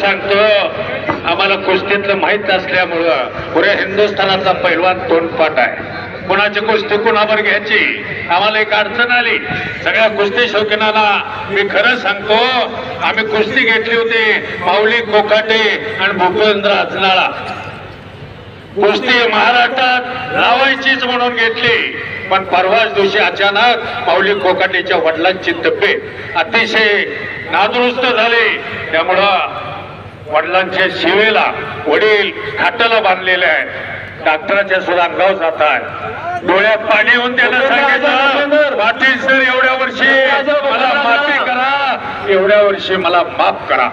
सांगतो आम्हाला कुस्तीतलं माहीत असल्यामुळं पुऱ्या हिंदुस्थानाचा पैलवान तोंडपाठ आहे. कुणाची कुस्ती कुणावर घ्यायची? आम्हाला एक अडचण आली. सगळ्या कुस्ती शौकीनाला मी खरं सांगतो आम्ही कुस्ती घेतली होती माऊली कोकाटे आणि भूपेंद्र अजनाळा. कुस्ती महाराष्ट्रात लावायचीच म्हणून घेतली. पण परवाच दिवशी अचानक माऊली कोकाटेच्या वडिलांची तब्येत अतिशय नादुरुस्त झाली. त्यामुळं वडिलांच्या शिवेला वडील खाटाला बांधलेले आहेत. डॉक्टराच्या सुद्धा अंगावर जात आहे डोळ्यात पाणी येऊन त्याला सांगितलं पाटील सर एवढ्या वर्षी मला माफी करा. एवढ्या वर्षी मला माफ करा.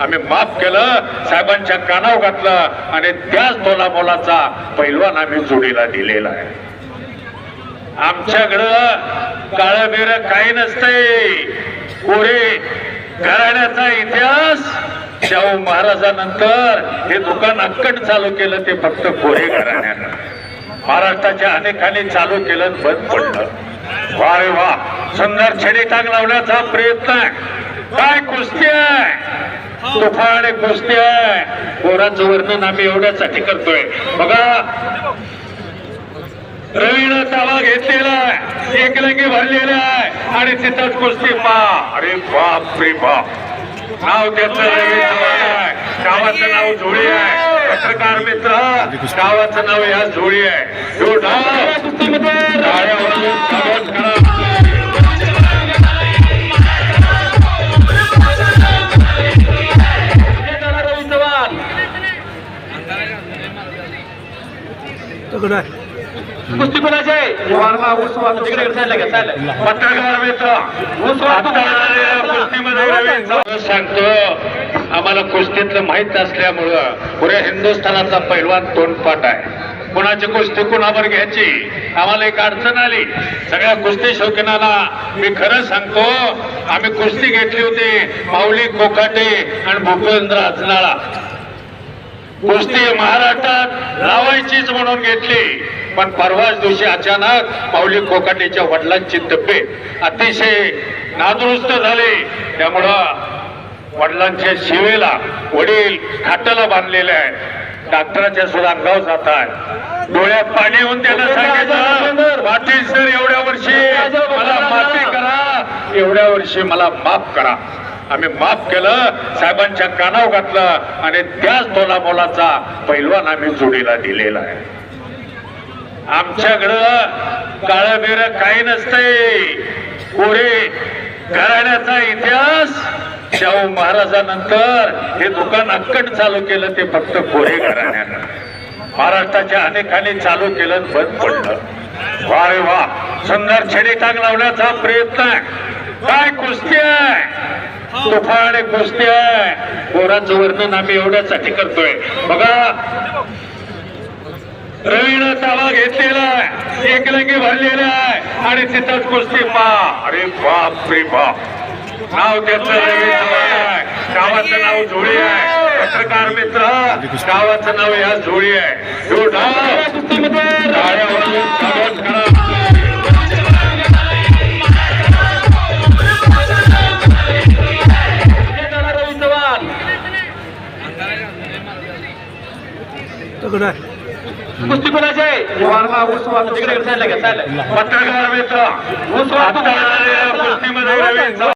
आम्ही माफ केलं साहेबांच्या कानावर घातलं आणि त्याच तोला मोलाचा पैलवान आम्ही जोडीला दिलेला आहे. आमच्याकडं काळं बेर काही नसतंय. कोरे घराण्याचा इतिहास शाहू महाराजानंतर हे दुकान अक्कट चालू केलं ते फक्त कोरे घराण्यानं महाराष्ट्राच्या अनेकांनी चालू केलं बंद पडलं. वा रे वा सुंदर छडी टाक लावण्याचा प्रयत्न काय कुस्ती आहे? तुफान कुस्ती आहे. गोराचं वर्णन आम्ही एवढ्यासाठी करतोय. बघा रवीनं ताबा घेतलेला आहे एकलंगी भरलेला आहे आणि तिथंच कुस्ती पा अरे बाप रे बाप. नाव त्याचं रवी चव्हाण आहे. गावाचं नाव झोळी आहे. पत्रकार मित्र गावाचं नाव या झोळी आहे. डाव टाळ्या वाजवून कुस्ती कोणाची पत्रकार सांगतो आम्हाला कुस्तीतलं माहीत असल्यामुळं पुऱ्या हिंदुस्थानाचा पैलवान तोंडपाठ आहे. कुणाची कुस्ती कुणावर घ्यायची? आम्हाला एक अडचण आली. सगळ्या कुस्ती शौकीनाला मी खरं सांगतो आम्ही कुस्ती घेतली होती माऊली कोकाटे आणि भूपेंद्र अजनाळा. कुस्ती महाराष्ट्रात लावायचीच म्हणून घेतली. पण परवाच दिवशी अचानक माऊली कोकाटेच्या वडिलांची तब्येत अतिशय नादुरुस्त झाली. त्यामुळं वडिलांच्या शिवेला वडील खाटाला बांधलेले आहेत. डॉक्टराच्या सुद्धा अंगावर जात आहे डोळ्यात पाणी येऊन त्याला सांगितलं पाटील सर एवढ्या वर्षी मला माफी करा एवढ्या वर्षी मला माफ करा. आम्ही माफ केलं साहेबांच्या कानावर घातलं आणि त्याच तोला मोलाचा पैलवान आम्ही जोडीला दिलेला आहे. आमच्याकडं काळं बिर काही नसतंय. कोरे घराण्याचा इतिहास शाहू महाराजानंतर हे दुकान अक्कट चालू केलं ते फक्त कोरे घराण्यानं. महाराष्ट्राच्या अनेकांनी चालू केलं बंद पडलं. वा रे वा सुंदर छेडी टाक लावण्याचा प्रयत्न काय कुस्ती आहे? तुफान कुस्ती आहे. पोराचं वर्णन आम्ही एवढ्यासाठी करतोय. बघा. रवीनं ताबा घेतलेला आहे. एकलंगी भरलेला आहे. आणि तिथंच कुस्ती पा अरे बाप रे बाप. नाव त्याचं रवी गावाचं नाव झोळी आहे. पत्रकार मित्र गावाचं नाव या झोळी आहे. एवढा. कुस्ती कोणाची आहे? तिकडे साईडला घ्या साईडला. पत्रकार मित्र आता आलेल्या कुस्तीमध्ये रवी चव्हाण